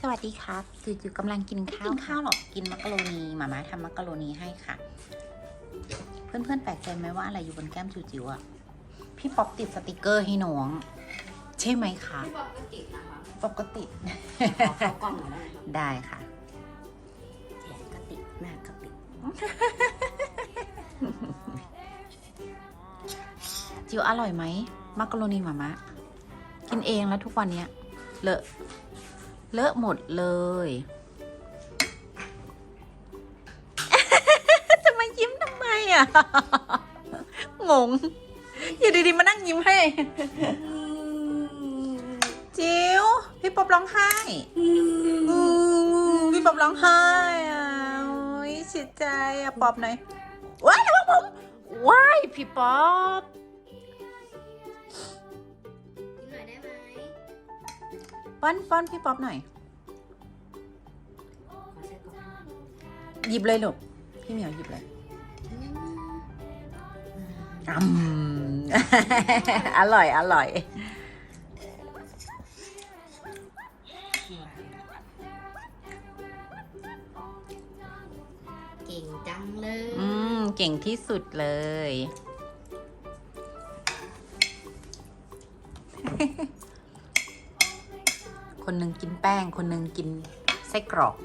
สวัสดีครับจิวจิวกำลังกินข้าวกินข้าวหรอกกินมักกะโรนีหมาม่าทำมักกะโรนีให้ค่ะ เพื่อนๆแปลกใจไหมว่าอะไรอยู่บนแก้มจิวจิวอะพี่ป๊อปติดสติกเกอร์ให้น้อง ใช่ไหมคะพี่บอกก็ติดนะคะปกติ ขอเข้ากล้องหน่อยได้ไหมคะได้ค่ะแขนก็ติดหน้าก็ติด จิวอร่อยไหมมักกะโรนีหมาม่ากินเองแล้วทุกวันเนี้ยเลอะ เลอะหมดเลยจะมายิ้มทำไมอะ งง อยู่ดีๆ มานั่งยิ้มให้ จิวพี่ป๊อบร้องไห้พี่ป๊อบร้องไห้อะโอ้ยเสียใจอะป๊อบหน่อยว้ายระวังผมว้ายพี่ป๊อบ ป้อนป้อนพี่ป๊อบหน่อยขอใส่กล่องหยิบเลยลูก พี่เหมียวหยิบเลยอืมอร่อย อร่อยเก่งจังเลย อืม เก่งที่สุดเลย คนหนึ่งกินแป้ง คนหนึ่งกินไส้กรอก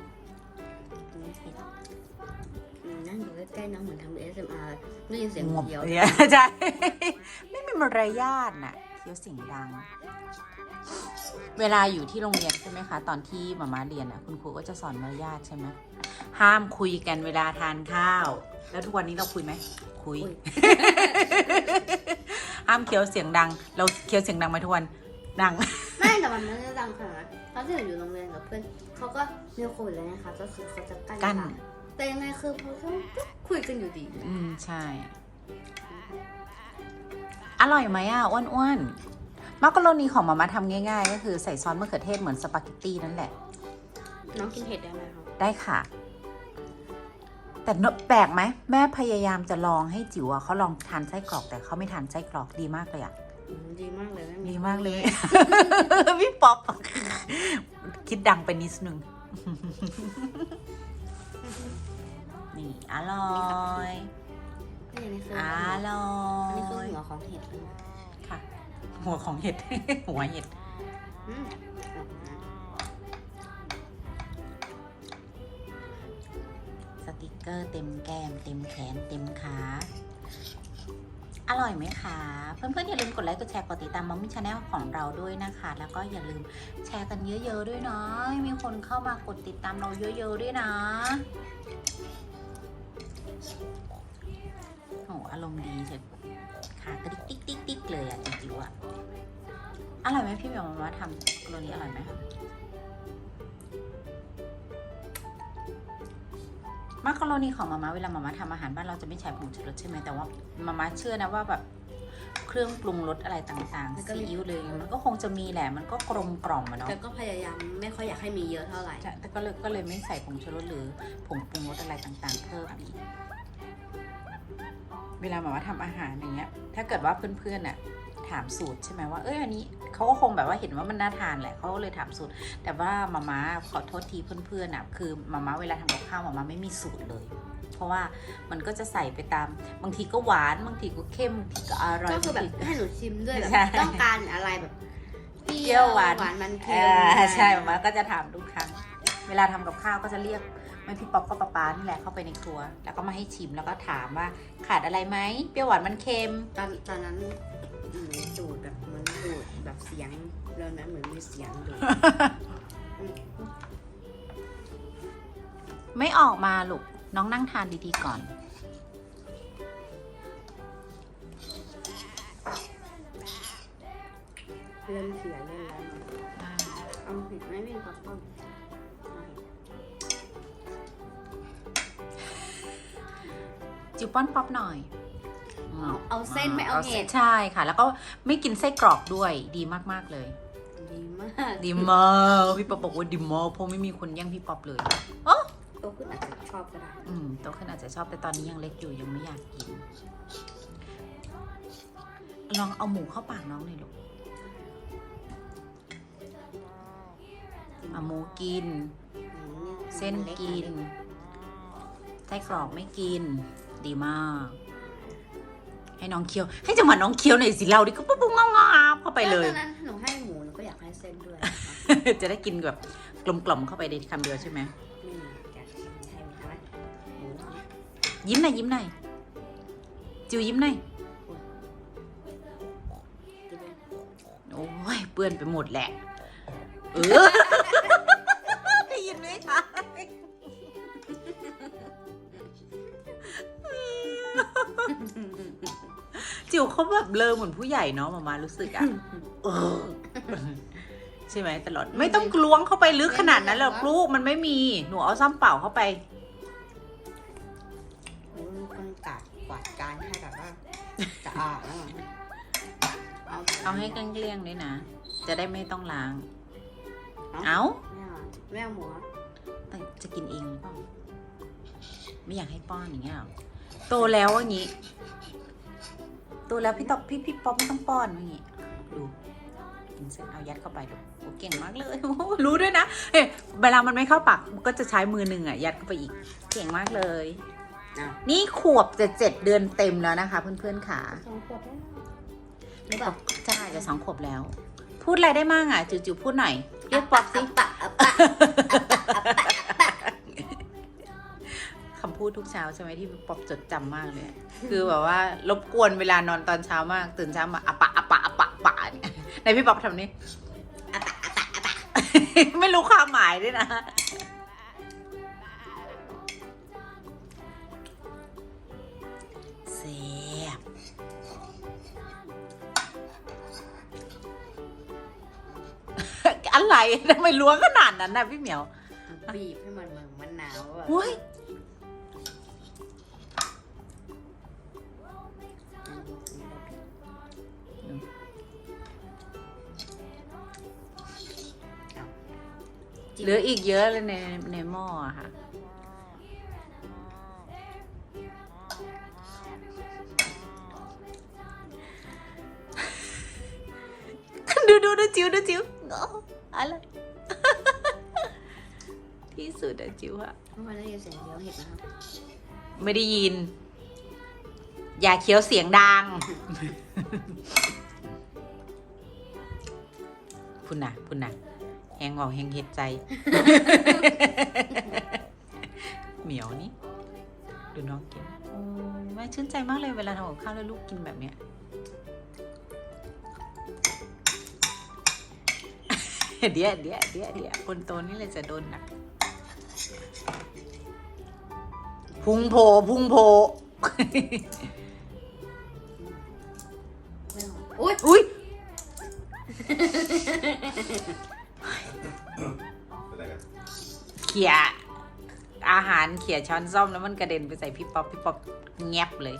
นั่งอยู่ใกล้ๆน้องเหมือนทำ ASMR ได้ยินเสียงงบเดียวใช่ ไม่มีมารยาทน่ะเคี้ยวเสียงดัง เวลาอยู่ที่โรงเรียนใช่ไหมคะ ตอนที่มาม่าเรียนอะ คุณครูก็จะสอนมารยาทใช่ไหมห้ามคุยกันเวลาทานข้าว แล้วทุกวันนี้เราคุยไหม คุยอุ๊ยห้ามเคี้ยวเสียงดัง เราเคี้ยวเสียงดังไหมทุกวันดังไม่ แต่มันไม่ได้ดังขนาดนั้นตอนที่หนูอยู่โรงเรียนกับเพื่อนเขาก็มีโควิดแล้วนะคะ ก็คือเขาจะกั้นกั้นปากแต่ยังไงคือเขาก็คุยกันอยู่ดีอืมใช่ อร่อยไหมอะอ้วนๆมักกะโรนีของมาม่าทำง่ายๆ ก็คือใส่ซอสมะเขือเทศเหมือนสปาเกตตี้นั่นแหละ น้องกินเผ็ดได้ไหมคะได้ค่ะ แต่เนอะแปลกไหม แม่พยายามจะลองให้จิ๋วอะเขาลองทานไส้กรอกแต่เขาไม่ทานไส้กรอกดีมากเลยอะอืม ดีมากเลยไดีมากเลย พี่ป๊อปคิดดังไปนิดนึง นี่ อร่อยนี่อันนี้คืออร่ออันนี้คือยหัวของเห็ดเลยนะค่ะ หัวของเห็ด หัวเห็ดอืมสติกเกอร์เต็มแก้ม เต็มแขน เต็มขา อร่อยไหมคะ เพื่อนๆ อย่าลืมกดไลค์ กดแชร์ กดติดตามมัมมี่ชาแนลของเราด้วยนะคะ แล้วก็อย่าลืมแชร์กันเยอะๆด้วยเนาะมีคนเข้ามากดติดตามเราเยอะๆด้วยนะโอ้อารมณ์ดีเฉยขากระดิกติ๊กติ๊กติ๊กเลยอะจิ๋วๆอะอร่อยไหมพี่เหมียวมามาทำโรนี้อร่อยไหม มักกะโรนีของมาม่าเวลามาม่าทำอาหารบ้านเราจะไม่ใช้ผงชูรสใช่ไหมแต่ว่ามาม่าเชื่อนะว่าแบบเครื่องปรุงรสอะไรต่างๆซีอิ๊วเลย มันก็คงจะมีแหละ มันก็กลมกล่อมอะเนาะแต่ก็พยายามไม่ค่อยอยากให้มีเยอะเท่าไหร่ใช่แต่ก็เลยก็เลยไม่ใส่ผงชูรสหรือผงปรุงรสอะไรต่างๆ เพิ่มอีก เวลามาม่าทำอาหารอย่างเงี้ย ถ้าเกิดว่าเพื่อนๆน่ะ ถามสูตรใช่ไหมว่าเอ้ยอันนี้เขาก็คงแบบว่าเห็นว่ามันน่าทานแหละเขาก็เลยถามสูตร แต่ว่ามาม่าขอโทษทีเพื่อนๆน่ะคือมาม่าเวลาทำกับข้าวมาม่าไม่มีสูตรเลย เพราะว่ามันก็จะใส่ไปตาม บางทีก็หวานบางทีก็เข้มบางทีก็อร่อยก็คือแบบางทีให้หนูชิมด้วยแบบใช่ต้องการอะไรแบบเปเปรี้รี้ยยววหวานหวานมันเค็เอมอใช่มาม่าก็จะถามทุกครั้ง เวลาทำกับข้าวก็จะเรียกไม่พี่ป๊อปก็ป๊าป๊านี่แหละเข้าไปในครัว แล้วก็มาให้ชิมแล้วก็ถามว่าขาดอะไรไหมเปรี้ยวหวานมันเค็มตอนตอนนั้น หนูดูดแบบเหมันดูดแบบเสียงแล้วนั้นเหมือนมีเสียงดูดอืมไม่ออกมาลูกน้องนั่งทานดีๆก่อน เริ่มเสียเล่นแล้วเนอะเอาผิดไม่มีกับต้นจิวป้อนป๊อปหน่อย เอาเอาเส้นไม่เอาเห็ดใช่ค่ะ แล้วก็ไม่กินไส้กรอกด้วยดีมากๆเลย ดีมากดีมากพี่ป๊อปบอกว่าดีมากเพราะไม่มีคนแย่งพี่ป๊อปเลยโตขึ้นอาจจะชอบก็ได้อืมโตขึ้นอาจจะชอบแต่ตอนนี้ยังเล็กอยู่ยังไม่อยากกิน ลองเอาหมูเข้าปากน้องหน่อยลูกอะหมูกินอืมเส้นกินไส้กรอกไม่กิน ดีมาก ให้น้องเคี้ยว ให้จังหวะน้องเคี้ยวหน่อยสิเราดิก็ปุ๊บปุ๊บงาบๆเข้าไปเลย ตอนนั้นหนูให้หมูหนูก็อยากให้เส้นด้วยจะได้กินแบบกลมๆเข้าไปในคำเดียวใช่ไหมนี่อยากกินให้ไหมคะหมูเนี่ยยิ้มหน่อยยิ้มหน่อยจิวยิ้มหน่อยกินเลยโอ้ยเปื้อนไปหมดแหละ เออ เขาแบบเลอเหมือนผู้ใหญ่เนาะมามารู้สึกอะเออใช่ไหมตลอด ไม่ต้องล้วงเข้าไปลึกขนาดนั้นหรอกลูกมันไม่มีหนูเอาซ้ำเปล่าเข้าไปหนูเป็นคนกัดกวาดจานให้แบบว่าสะอาดแล้วเอาเอาให้เกลี้ยงๆด้วยนะ จะได้ไม่ต้องล้าง เอาเอาไม่เอาไม่เอาหมูอะแต่จะกินเองหรือเปล่าไม่อยากให้ป้อนอย่างเงี้ยหรอโตแล้วอย่าง งี้โตแล้วพี่ตอบพี่พี่ป๊อปไม่ต้องป้อนอย่างงี้ดูกินเสร็จเอายัดเข้าไปดูโอ้เก่งมากเลยโอ้รู้ด้วยนะเฮ้ยเวลามันไม่เข้าปากมันก็จะใช้มือหนึ่งอะยัดเข้าไปอีก เก่งมากเลยเอานี่ขวบจะเจ็ดเดือนเต็มแล้วนะคะ เพื่อนๆค่ะสองขวบแล้วไม่บอกใช่จะสองขวบแล้ว พูดอะไรได้มั่งอะจิ๋วๆพูดหน่อยเรียกป๊อปสิปะอะปะ คำพูดทุกเช้าใช่ไหมที่ป๊อปจดจำมากเลยอะคือแบบว่ารบกวนเวลานอนตอนเช้ามาก ตื่นเช้ามาอะปะอะปะอะปะอะปะเนี่ยในพี่ป๊อปทำนี่อะปะอะปะอะปะไม่รู้ความหมายด้วยนะเสียบอะไรทำไมล้วงขนาดนั้นน่ะพี่เหมียว บีบให้มันเหมือนมะนาวอะโอ้ย เหลืออีกเยอะเลยในในหม้ออะค่ะ ดูดูดูจิ๋วดูจิ๋วโอ้อะไร ที่สุดอะจิ๋วอะเมื่อวานได้ยินเสียงเดียวเห็ดนะครับไม่ได้ยิน อย่าเคี้ยวเสียงดัง พุ่นน่ะพุ่นน่ะ แหงออกแหงเห็ดใจ เหมียวนี่ดูน้องกินโอ้แม่ชื่นใจมากเลยเวลาทำกับข้าวแล้วลูกกินแบบเนี้ยเดี๋ยวเดี๋ยวเดี๋ยวเดี๋ยวคนโตนี่เลยจะโดนหนักพุงโผพุงโผไม่เอาอุ้ยอุ้ย อะไรกันเขี่ยอาหารเขี่ยช้อนส้อมแล้วมันกระเด็นไปใส่พี่ป๊อปพี่ป๊อปแงบเลย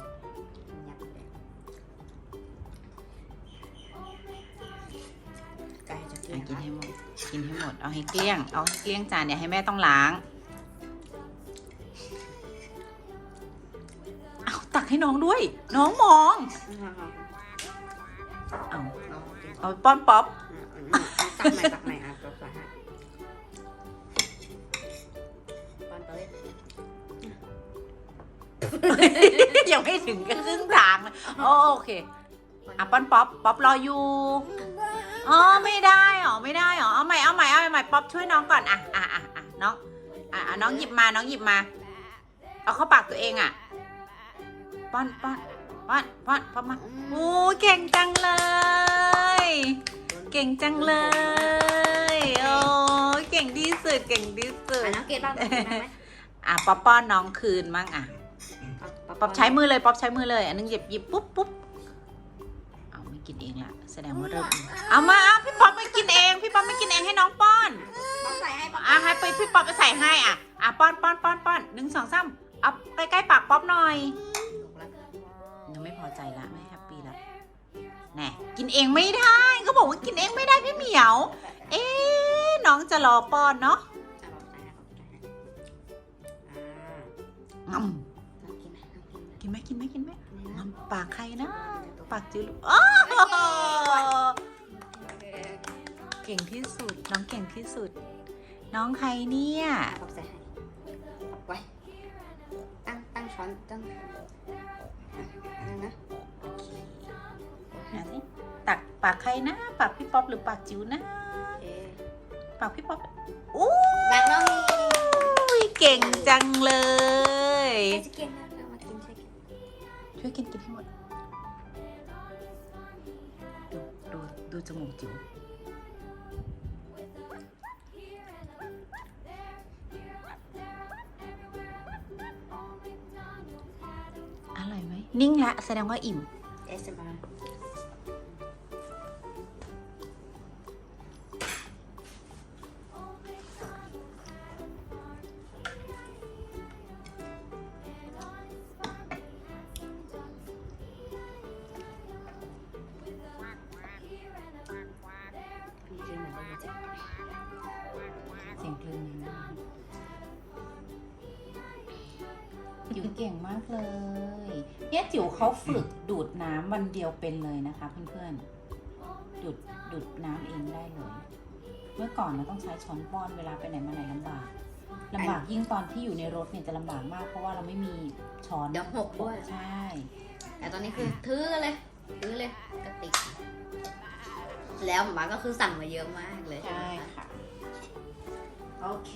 ไก่จะกิอะนกินให้หมด กินให้หมด เอาให้เกลี้ยง เอาให้เกลี้ยงจานอย่าให้แม่ต้องล้าง เอาตักให้น้องด้วย น้องมอง เอาเอาไปป้อนป๊อปตักใหม่ตักใหม่อะตักใหม่ ยังไม่ถึงก็ครึ่งทางเลยโอโอเคอะป้อนป๊อปป๊อปรออยู่อ๋อไม่ได้หรอไม่ได้หรอเอาใหม่เอาใหม่เอาใหม่ป๊อปช่วยน้องก่อนอะอะอะอะน้องอะอะน้องหยิบมาน้องหยิบมา เอาเข้าปากตัวเองอะป้อนป้อนป้อนป้อนป้อนมาโอ้เก่งจังเลย เก่งจังเลยโอ้เก่งที่สุดเก่งที่สุดอะน้องเกดบ้างน้องเกดบ้างไหมอะป๊อปป้อนน้องคืนมั่งอะ ป๊อปป๊อปใช้มือเลยป๊อปใช้มือเลย อันนึงหยิบหยิบปุ๊บปุ๊บเอาไม่กินเองละแสดงว่าเริ่มเอามาอะพี่ป๊อปไม่กินเอง พี่ป๊อปไม่กินเองให้น้องป้อนป๊อปใส่ให้ป๊อปอะให้ไปพี่ป๊อปไปใส่ให้อะอะป้อนป้อนป้อนป้อนหนึ่งสองสามเอาใกล้ๆปากป๊อปหน่อยยังไม่พอใจละไม่แฮปปี้ละแน่กินเองไม่ได้ก็บอกว่ากินเองไม่ได้พี่เหมียว เอ๊ะน้องจะรอป้อนเนาะ ปากใครนะ ปากจืดอ๋อเก่งที่สุด น้องเก่งที่สุด น้องใครเนี่ยป๊อปใส่ให้ไว้ ตั้งตั้งช้อนตั้งนั่นนะเอาสิตักปากใครนะ ปากพี่ป๊อปหรือปากจิ๋วนะเอ๊ะปากพี่ป๊อปอู้แบงค์น้องมียเก่งจังเลยใครจะกินนะเรามากินใช่กันช่วยกินกินให้ ดูดูจมูกจิ๋วอร่อยไหมนิ่งละแสดงว่าอิ่ม งเพลงนี้นะจิ๋วเก่งมากเลยเนี่ยจิ๋วเขาฝึกดูดน้ำวันเดียวเป็นเลยนะคะเพื่อนๆ ดูดดูดน้ำเองได้เลย เมื่อก่อนเราต้องใช้ช้อนป้อนเวลาไปไหนมาไหนลำบากลำบากยิ่งตอนที่อยู่ในรถเนี่ยจะลำบากมากเพราะว่าเราไม่มีช้อนเดี๋ยวหกด้วยใช่ แต่ตอนนี้คือถือเลยถือเลยกระติก แล้วหมาก็คือสั่งมาเยอะมากเลยใช่ไหมคะค่ะ โอเค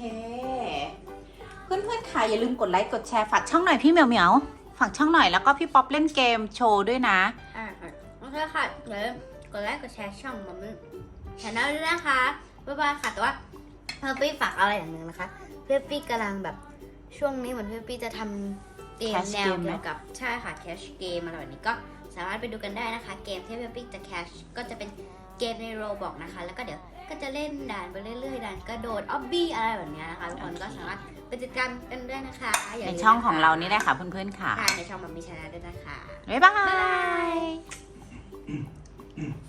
เพื่อนๆค่ะอย่าลืมกดไลค์กดแชร์ฝากช่องหน่อยพี่เหมียวเหมียวฝากช่องหน่อยแล้วก็พี่ป๊อปเล่นเกมโชว์ด้วยนะ อ่าค่ะโอเคค่ะเดี๋ยวกดไลค์กดแชร์ช่องมัมมี่ชาแนลด้วยนะคะบ๊ายบายค่ะแต่ว่าเพื่อนปี้ฝากอะไรอย่างหนึ่งนะคะเพื่อนปี้กำลังแบบช่วงนี้เหมือนเพื่อนปี้จะทำเกม Cash แนว game ไหม เกี่ยวกับใช่ค่ะแคชเกมอะไรแบบนี้ก็สามารถไปดูกันได้นะคะ เกมที่เพื่อนปี้จะแคชก็จะเป็นเกมในโรบอกนะคะ แล้วก็เดี๋ยว ก็จะเล่นด่านไปเรื่อยๆด่านกระโดดออบบี้อะไรแบบเนี้ยนะคะทุกคนก็สามารถไปติดตามกันได้นะคะอย่าในลืมช่องของเราะคะนี่แหละค่ะเพื่อนๆค่ะ ค่ะในช่องมัมมี่ชาแนลด้วยนะคะ บ๊ายบาบ๊ายบาย ย